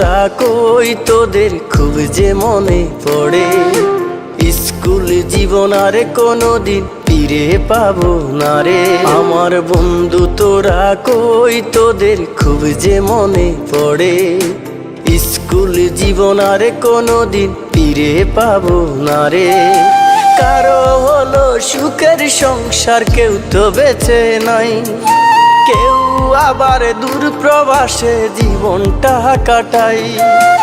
তোরা কই? তোদের খুব যে মনে পড়ে। স্কুল জীবন আর কোনোদিন ফিরে পাবো না রে। আমার বন্ধু তোরা কই? তোদের খুব যে মনে পড়ে। স্কুল জীবন আর কোনোদিন ফিরে পাবো না রে। কারও হলো সুখের সংসার, কেউ তো বেঁচে নাই। আবার দূর প্রবাসে জীবনটা কাটাই।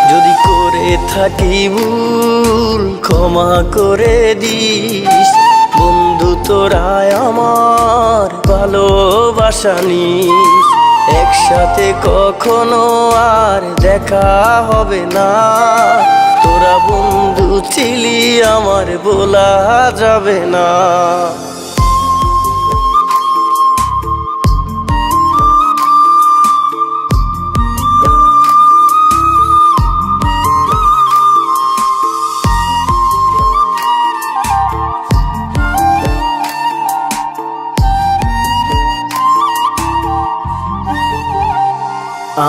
যদি করে থাকি ভুল, ক্ষমা করে দিস। বন্ধু তোরাই আমার ভালোবাসা নিস। একসাথে কখনো আর দেখা হবে না। তোরা বন্ধু ছিলি আমার বলা যাবে না।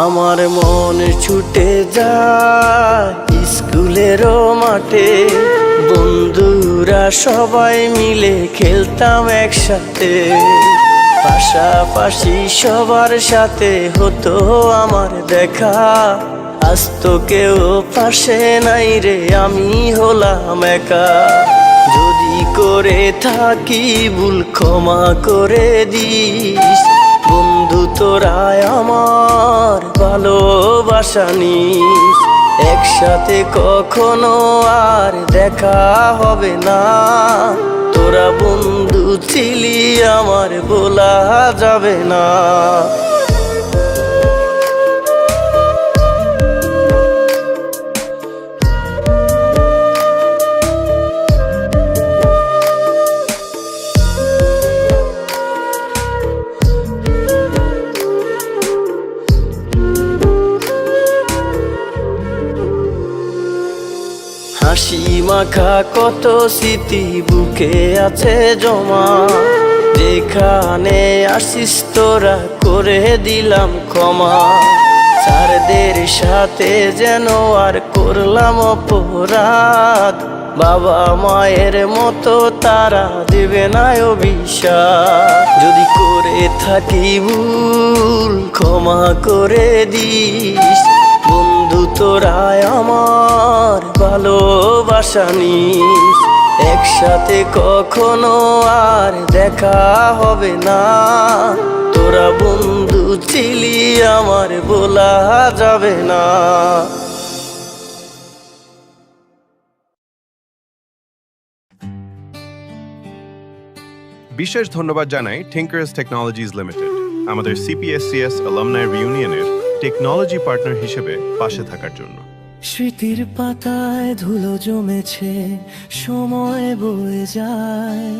আমার মন ছুটে যায় স্কুলেরও মাঠে। বন্ধুরা সবাই মিলে খেলতাম একসাথে। পাশাপাশি সবার সাথে হতো আমার দেখা। আজ তো কেউ পাশে নাই রে, আমি হলাম একা। যদি করে থাকি, ভুল ক্ষমা করে দিস। তোরাই আমার ভালোবাসা নিস। একসাথে কখনো আর দেখা হবে না। তোরা বন্ধু ছিলি আমার বলা যাবে না। মাখা কত স্মৃতি বুকে আছে জমা। যেখানে আসিস তোরা করে দিলাম ক্ষমা। স্যারদের সাথে যেন আর করলাম অপরাধ। বাবা মায়ের মতো তারা দেবে না অভিশাপ। যদি করে থাকি ভুল, ক্ষমা করে দিস। তোরাই আমার ভালোবাসা নিস। একসাথে কখনো আর দেখা হবে না। তোরা বন্ধু ছিলি আমার বলা যাবে না। বিশেষ ধন্যবাদ জানাই টিঙ্কার্স টেকনোলজিস লিমিটেড আমাদের সিপিএসসিএস অ্যালামনাই রিউনিয়নের টেকনোলজি পার্টনার হিসেবে পাশে থাকার জন্য। স্মৃতির পাতায় ধুলো জমেছে, সময় বয়ে যায়।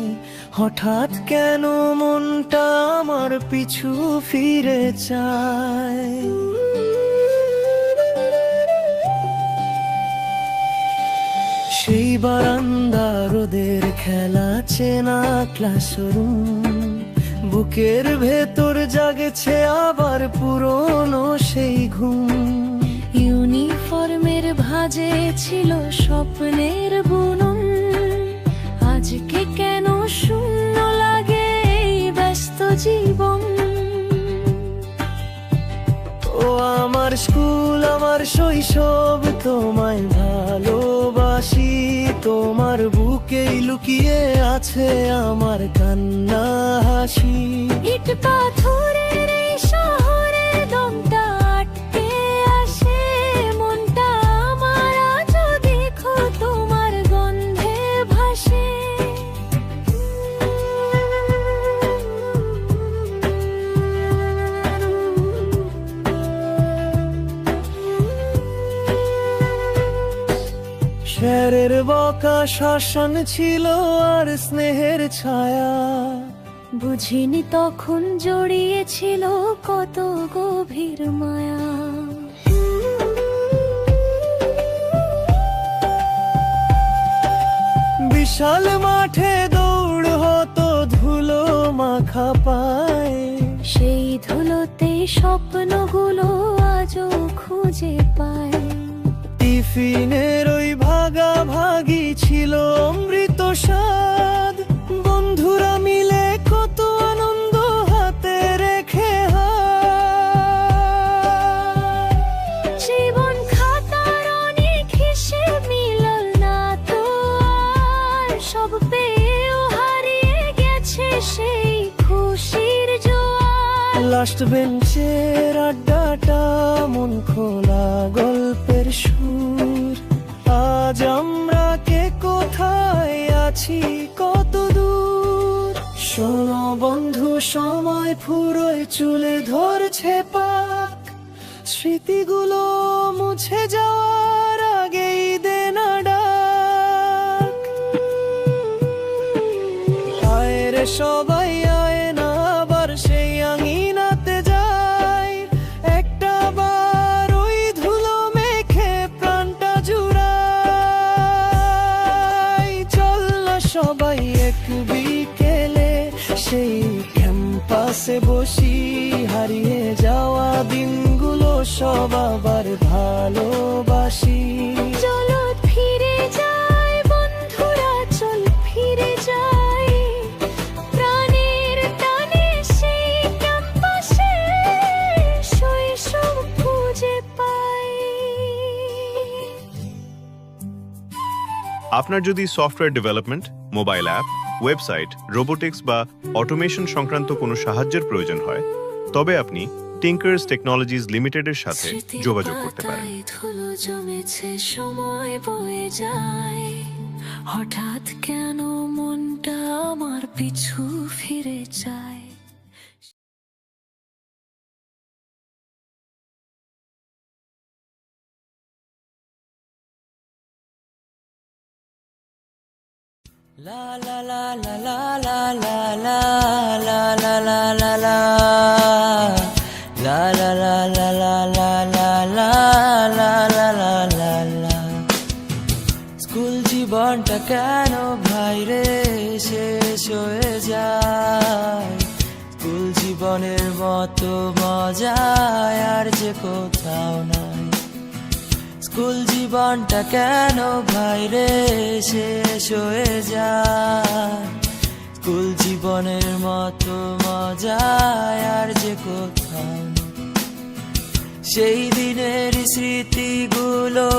হঠাৎ কেন মনটা আমার পিছু ফিরে চায়? সেই বারান্দা রোদের খেলা, চেনা ক্লাসরুম বুকের ভেতর জাগেছে আবার পুরনো সেই ঘুম। ইউনিফর্মের ভাজে ছিল স্বপ্নের বুনন। আজকে কেন শূন্য লাগে এই ব্যস্ত জীবন? ও আমার স্কুল আমার শৈশব তোমায় ভালোবাসি। তোমার বুকেই লুকিয়ে আছে আমার কান্না হাসি। শহরের বকা শাসন ছিল আর স্নেহের ছায়া। বুঝিনি তখন জড়িয়েছিল কত গভীর মায়া। বিশাল মাঠে দৌড় হতো ধুলো মাখা পায়। সেই ধুলোতে স্বপ্নগুলো আজও খুঁজে পায়। টিফিনের ওই ভাগাভাগি ছিল অমৃত মিলে কত আনন্দ হাতে রেখে জীবন খাতার অনেক হিসেব মিলল না তো আর। সব পেয়েও হারিয়ে গেছে সেই খুশির জোয়ার। লাস্ট বেঞ্চের আড্ডাটা মন খোলা গল্পের সুর। আজ আমরা কে কোথায় আছি শোনো বন্ধু, সময় ফুরোয়, চুলে ধরছে পাক। স্মৃতিগুলো মুছে যাওয়ার আগেই দেনা ডাক। রে সবাই, আয় না আবার সেই আঙিনাতে যায় একটা বার ওই ধুলো মেখে প্রাণটা জুড়াই। চল না সবাই ক্যাম্পাসে বসি হারিয়ে যাওয়া দিনগুলো সব আবার ভালোবাসি। চলো ফিরে যাই বন্ধুরা চল ফিরে যাই। প্রাণের টানে সেই ক্যাম্পাসে শৈশব খুঁজে পাই। আপনার যদি software development mobile app website robotics বা অটোমেশন সংক্রান্ত কোনো সাহায্যের প্রয়োজন হয় তবে আপনি টিঙ্কার্স টেকনোলজিস লিমিটেডের সাথে যোগাযোগ করতে পারেন। সময় বয়ে যায়। হঠাৎ কেন মনটা আমার পিছু ফিরে যায় স্কুল জীবনটা কেন ভাই রে শেষ হয়ে যায় স্কুল জীবনের মতো মজা আর যে কোথাও নাই স্কুল জীবনটা কেন ভাই রে? শেষ হয়ে যায়। স্কুল জীবনের মতো মজা আর যে কোথাও সেই দিনের স্মৃতিগুলো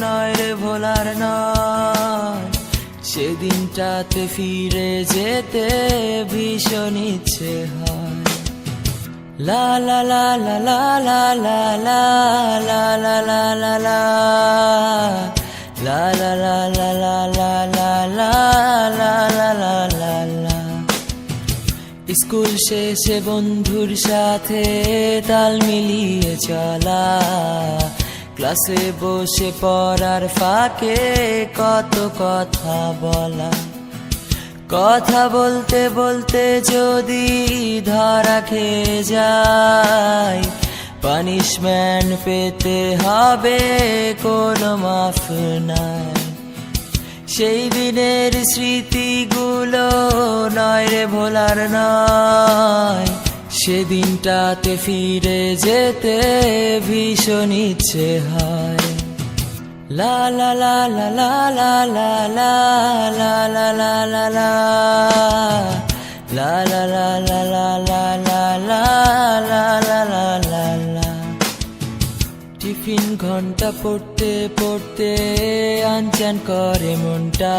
নয় রে ভোলার নয়। সেদিনটাতে ফিরে যেতে ভীষণ ইচ্ছে হয়। La la la la la la la la la la la la la La la la la la la la la la la la la la school শেষে বন্ধুর সাথে তাল মিলিয়ে চলা ক্লাসে বসে পড়ার ফাঁকে কত কথা বলা কথা বলতে বলতে যদি ধরা খেয়ে যায় পানিশমেন্ট পেতে হবে কোনো মাফ নাই। সেই দিনের স্মৃতিগুলো নয় রে ভোলার নয়, সেদিনটাতে ফিরে যেতে ভীষণ ইচ্ছে হয়। La la la la la la la la la la la la la La la la la la la la la la la la la la tiffin ঘণ্টা পড়তে পড়তে আনচান করে মনটা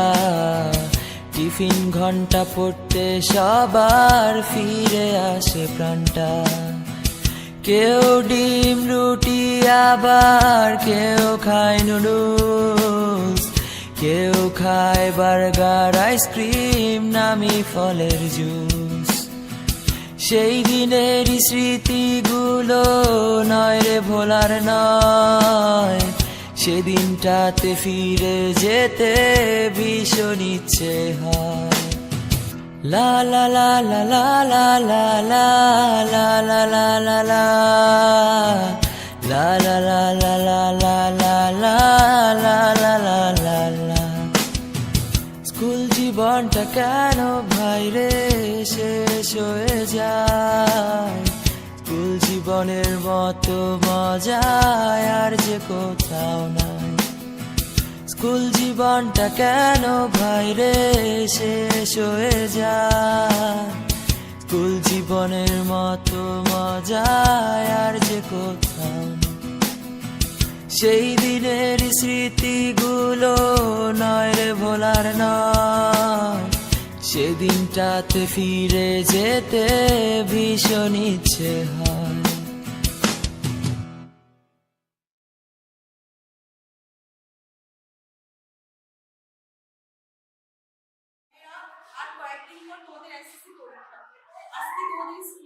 টিফিন ঘণ্টা পড়তে সবার ফিরে আসে প্রাণটা কেউ ডিম, রুটি, আবার কেউ খায় নুডলস। কেউ খায় বার্গার, আইসক্রিম, নামি ফলের জুস। সেই দিনের স্মৃতিগুলো নয় রে ভোলার নয়। সেদিনটাতে ফিরে যেতে ভীষণ ইচ্ছে হয়। La la la la la la la la la la la La la la la la la la la la la la la la school জীবনটা কেন ভাই রে শেষ হয়ে যায় স্কুল জীবনের মতো মজা আর যে কোথাও নাই স্কুল জীবনটা কেন ভাইরে শেষ হয়ে যায়। স্কুল জীবনের মতো মজা আর যে কোথাও সেই দিনের স্মৃতিগুলো নয় রে ভোলার নয়। সেদিনটাতে ফিরে যেতে ভীষণ ইচ্ছে হয়।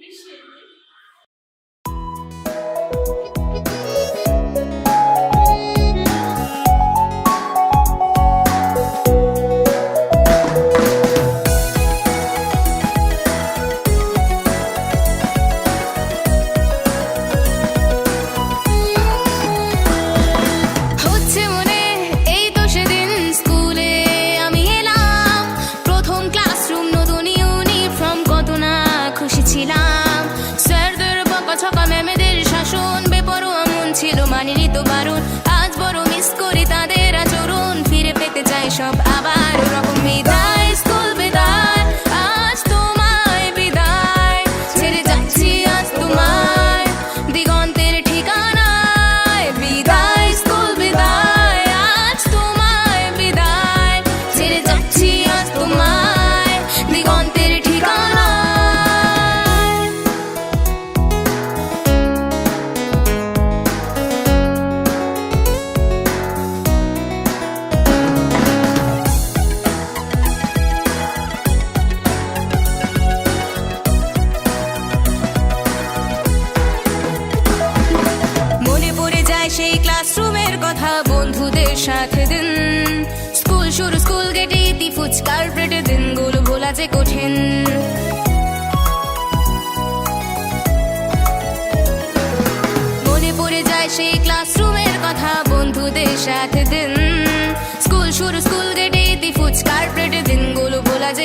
appreciate it.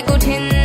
不停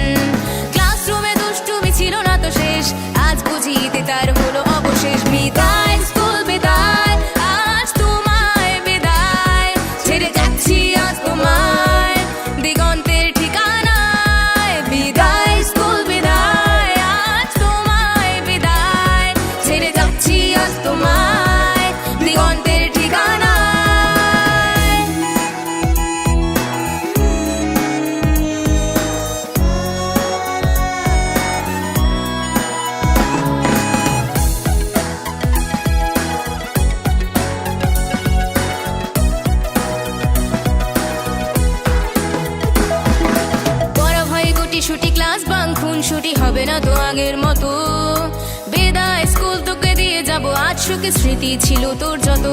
ছিল তোর যত।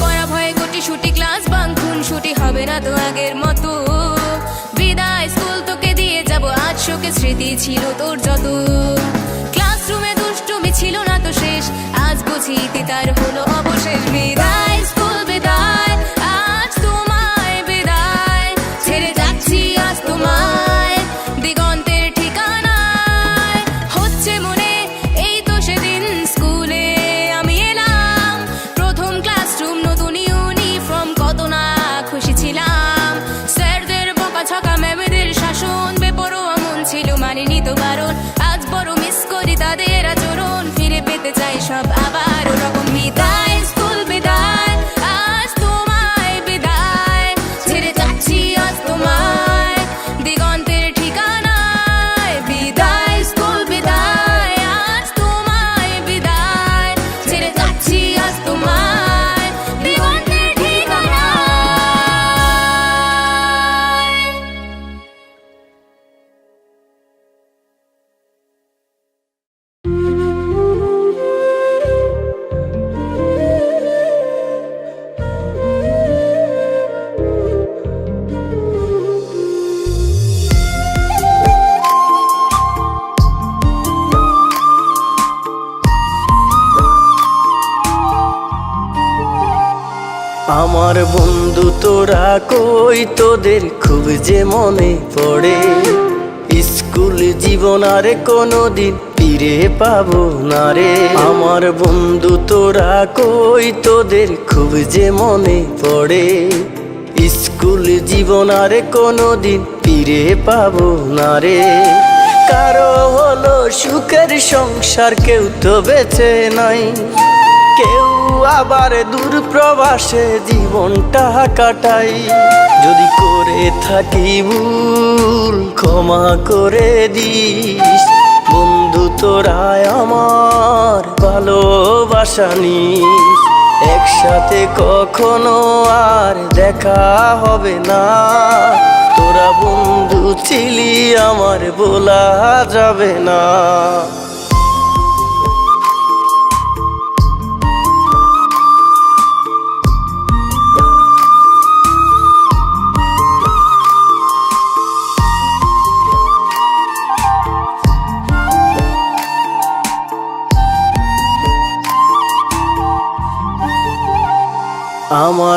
পড়া ভয়ে গোটি ছুটি ক্লাস বাংখুন ছুটি হবে না তো আগের মতো। বিদায় স্কুল তোকে দিয়ে যাব, আজ শোকে স্মৃতি ছিল তোর যত। ক্লাসরুমে দুষ্টুমি ছিল না তো শেষ, আজ বুঝি তার হলো অবশেষ। বিদায় ওই তোদের খুব যে মনে পড়ে। স্কুল জীবন আর কোনো দিন ফিরে পাবো না রে। আমার বন্ধু তোরা কই, তোদের খুব যে মনে পড়ে। স্কুল জীবন আর কোনো দিন ফিরে পাবো না রে। কারও হলো সুখের সংসার, কেউ তো বেঁচে নাই। কেউ আবার দূর প্রবাসে জীবনটা কাটাই। যদি করে থাকি ভুল, ক্ষমা করে দিস। বন্ধু তোরাই আমার ভালোবাসা নিস। একসাথে কখনো আর দেখা হবে না। তোরা বন্ধু ছিলি আমার বলা যাবে না।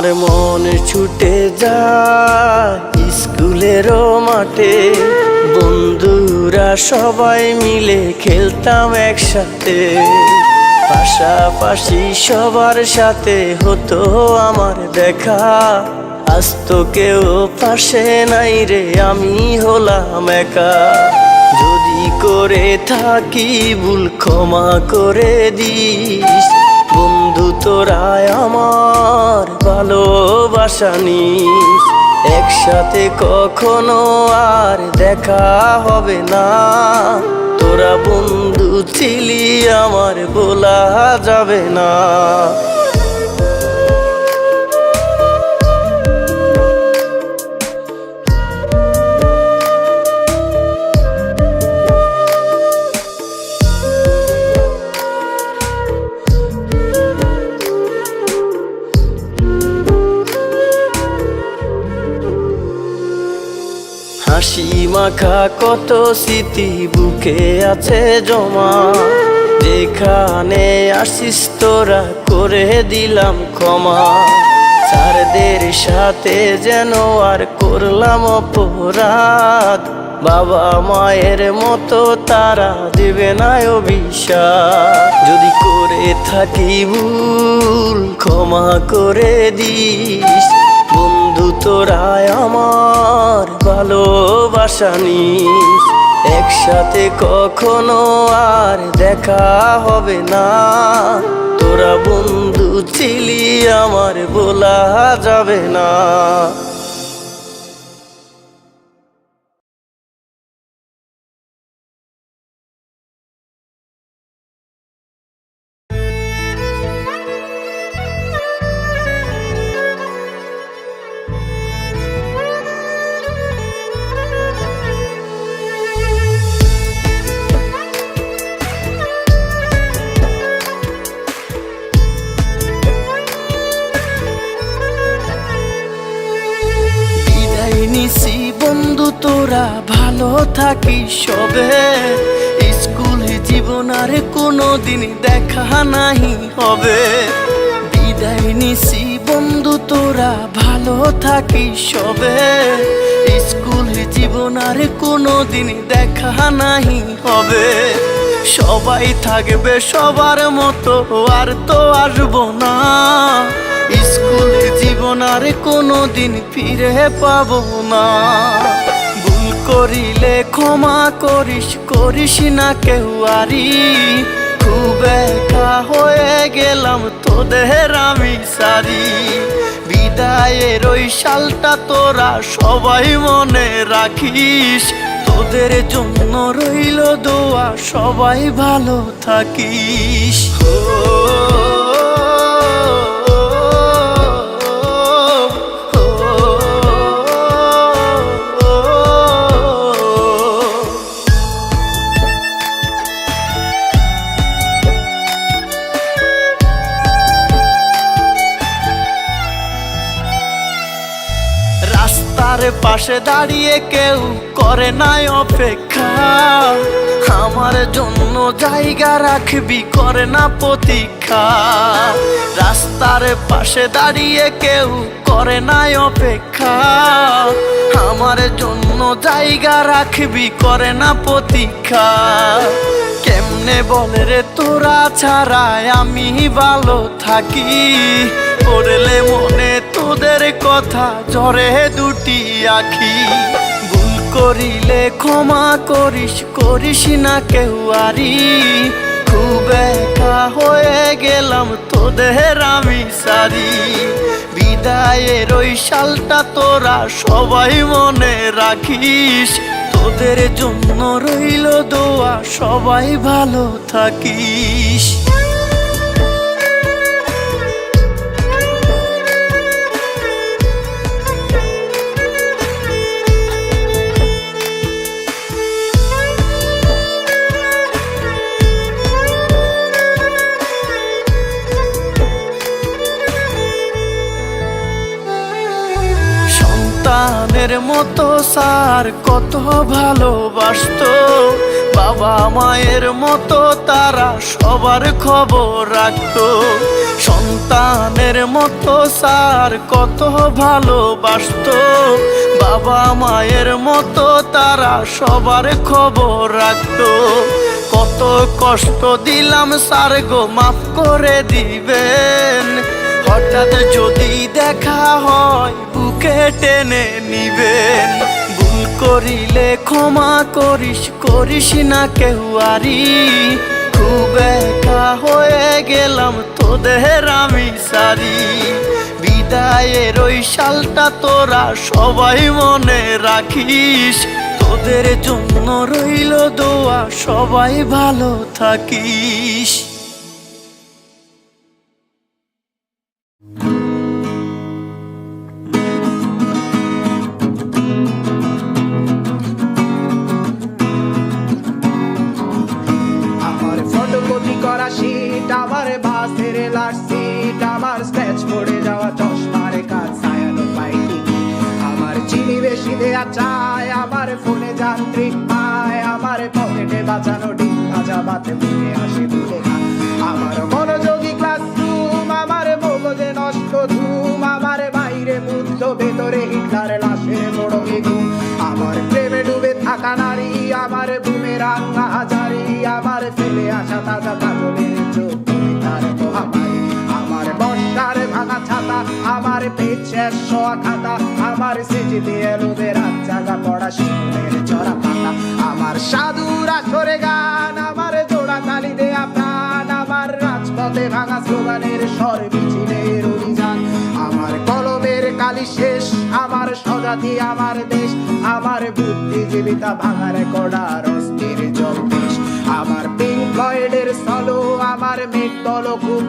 আমার মন ছুটে যায় স্কুলেরও মাঠে। বন্ধুরা সবাই মিলে খেলতাম একসাথে। পাশাপাশি সবার সাথে হতো আমার দেখা। আজ তো কেউ পাশে নাই রে, আমি হলাম একা। যদি করে থাকি ভুল ক্ষমা করে দিস, বন্ধু তোরাই আমার ভালোবাসা নিস। একসাথে কখনো আর দেখা হবে না। তোরা বন্ধু ছিলি আমার বলা যাবে না। মাখা কত স্মৃতি বুকে আছে জমা। যেখানে আসিস তোরা করে দিলাম ক্ষমা। স্যারদের সাথে যেন আর করলাম অপরাধ। বাবা মায়ের মতো তারা দেবে না অভিশাপ। যদি করে থাকি ভুল, ক্ষমা করে দিস। তোরাই আমার ভালোবাসা নিস। একসাথে কখনো আর দেখা হবে না। তোরা বন্ধু ছিলি আমার বলা যাবে না। তোরা ভালো থাকিস সবে। স্কুল জীবন আর কোনো দিন দেখা নাই হবে। বিদায় নিছি বন্ধু, তোরা ভালো থাকিস সবে। স্কুল জীবন আর কোনো দিন দেখা নাই হবে। সবাই থাকবে সবার মতো, আর তো আসব না। স্কুল জীবন আর কোনো দিন ফিরে পাবো না। করিলে ক্ষমা করিস করিস না কেউ খুব একা হয়ে গেলাম তোদের আমি সারি। বিদায়ের ওই সালটা তোরা সবাই মনে রাখিস। তোদের জন্য রইল দোয়া, সবাই ভালো থাকিস। রাস্তার পাশে দাঁড়িয়ে কেউ করে নাই অপেক্ষা। আমার জন্য জায়গা রাখবি, করে না প্রতীক্ষা। রাস্তার পাশে দাঁড়িয়ে কেউ করে নাই অপেক্ষা। আমার জন্য জায়গা রাখবি, করে না প্রতীক্ষা। কেমনে বলে রে তোরা ছাড়ায় আমি ভালো থাকি? পড়লে মনে তোদের কথা জ্বরে দুটি আখি। ভুল করিলে ক্ষমা করিস করিস না কেউ আরি খুব একা হয়ে গেলাম তোদের আমি সারি। বিদায়ের ওই সালটা তোরা সবাই মনে রাখিস। তোদের জন্য রইল দোয়া, সবাই ভালো থাকিস। মতো স্যার কত ভালোবাসতো। বাবা মায়ের মতো তারা সবার খবর রাখতো। সন্তানের মতো স্যার কত ভালোবাসতো। বাবা মায়ের মতো তারা সবার খবর রাখতো। কত কষ্ট দিলাম স্যার গো, মাফ করে দিবেন। হঠাৎ যদি দেখা হয় বুকে টেনে নিবেন। ভুল করিলে ক্ষমা করিস করিস না কেউ আরি খুব একা হয়ে গেলাম তোদের আমি সারি। বিদায়ের ওই সালটা তোরা সবাই মনে রাখিস। তোদের জন্য রইল দোয়া, সবাই ভালো থাকিস। যান্ত্রিক পায় আমার পকেটে বাঁচানো ডিম, ভাজা বাতে বুকে আসে বুকে আমার মনোযোগী ক্লাসরুম আমার মগজে নষ্ট ধুম, আমার বাইরে বুদ্ধ ভেতরে হিটলার লাশের বড় ঘুম। আমার প্রেমে ডুবে থাকা নারী, আমার বুমে রাঙ্গা হাজারি, আমার ফেলে আসা তাজা কাজলের চোখ, তার মহামারী বর্ষার ভাঙা ছাতা, আমার শেষ শোয়া খাতা, আমার সেজে দিয়ে লোদের জাগা পড়া শিশুদের চড়া পাতা। আমার সাধুর আসরে গান, আমার জোড়া তালি দেয়া প্রাণ, আমার রাজপথে ভাঙা স্লোগানের স্বর মিছিলের অভিযান আমার কলমের কালি শেষ, আমার স্বজাতি, আমার দেশ, আমার বুদ্ধিজীবিতা ভাঙার কড়ার অস্থির জলদেশ আমার পিঙ্ক ফ্লয়েডের সলো আমার মেঘ দল খুব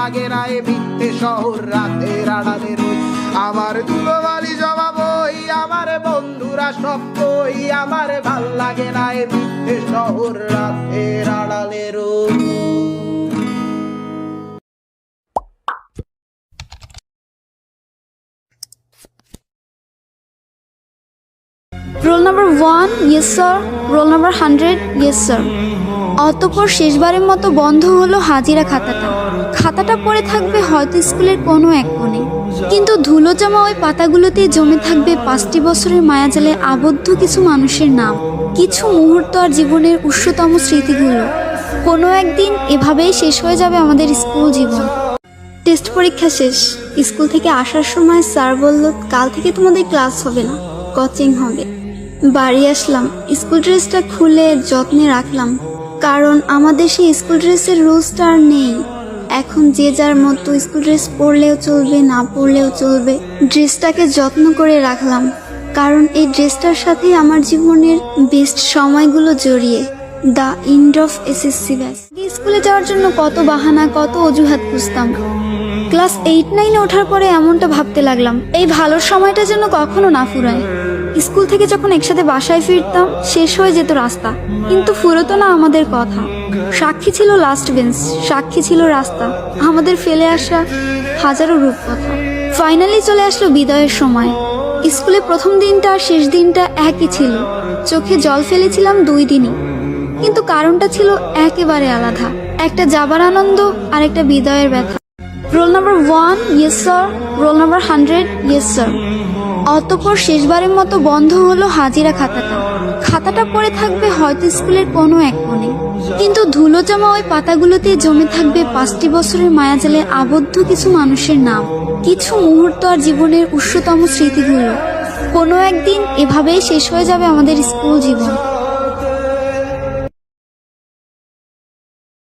লাগে না এ মিথ্যে শহর, রাতের আড়ালে রই। আমার ধুলোবালি জমা বই আমার বন্ধুরা সব কই আমার ভালো লাগে না এ মিথ্যে শহর, রাতের আড়ালে রই। Roll number one yes sir roll number hundred yes sir অতপর শেষবারের মতো বন্ধ হলো হাজিরা খাতাটা। খাতাটা পড়ে থাকবে হয়তো স্কুলের কোনো এক কোণে। কিন্তু ধুলো জমা ওই পাতাগুলোতে জমে থাকবে পাঁচটি বছরের মায়াজালে আবদ্ধ কিছু মানুষের নাম। কিছু মুহূর্ত আর জীবনের উৎসতম স্মৃতিগুলো কোনো একদিন এভাবেই শেষ হয়ে যাবে আমাদের স্কুল জীবন। টেস্ট পরীক্ষা শেষ। স্কুল থেকে আসার সময় স্যার বলল, কাল থেকে তোমাদের ক্লাস হবে না। কোচিং হবে। বাড়ি আসলাম। স্কুল ড্রেসটা খুলে যত্নে রাখলাম। কারণ আমাদের সেই স্কুল ড্রেসের রুলসটা আর নেই। এখন যে যার মতো স্কুল ড্রেস পরলেও চলবে, না পরলেও চলবে, ড্রেসটাকে যত্ন করে রাখলাম। কারণ এই ড্রেসটার সাথে আমার জীবনের বেস্ট সময়গুলো জড়িয়ে। দ্য ইন্ড অফ এসএসসি ব্যাস স্কুলে যাওয়ার জন্য কত বাহানা, কত অজুহাত খুঁজতাম। ক্লাস এইট, নাইনে ওঠার পরে এমনটা ভাবতে লাগলাম, এই ভালো সময়টা যেন কখনো না ফুরায়। স্কুল থেকে যখন একসাথে বাসায় ফিরতাম, শেষ হয়ে যেত রাস্তা। কিন্তু ফুরতো না আমাদের কথা। সাক্ষী ছিল লাস্ট বেঞ্চ সাক্ষী ছিল রাস্তা। আমাদের ফেলে আসা হাজারো রূপকথা। ফাইনালি চলে আসলো বিদায়ের সময়। স্কুলে প্রথম দিনটা আর শেষ দিনটা একই ছিল। চোখে জল ফেলেছিলাম দুই দিনই। কিন্তু কারণটা ছিল একেবারে আলাদা। একটা যাবার আনন্দ, আর একটা বিদায়ের ব্যথা। Roll number one yes sir roll number hundred yes sir অতপর শেষবারের মতো বন্ধ হলো হাজিরা খাতাটা। খাতাটা পড়ে থাকবে হয়তো স্কুলের কোনো এক কোণে। কিন্তু ধুলো জমা ওই পাতাগুলোতে জমে থাকবে পাঁচটি বছরের মায়াজালে আবদ্ধ কিছু মানুষের নাম। কিছু মুহূর্ত আর জীবনের উচ্চতম স্মৃতিগুলো। কোনো একদিন এভাবেই শেষ হয়ে যাবে আমাদের স্কুল জীবন।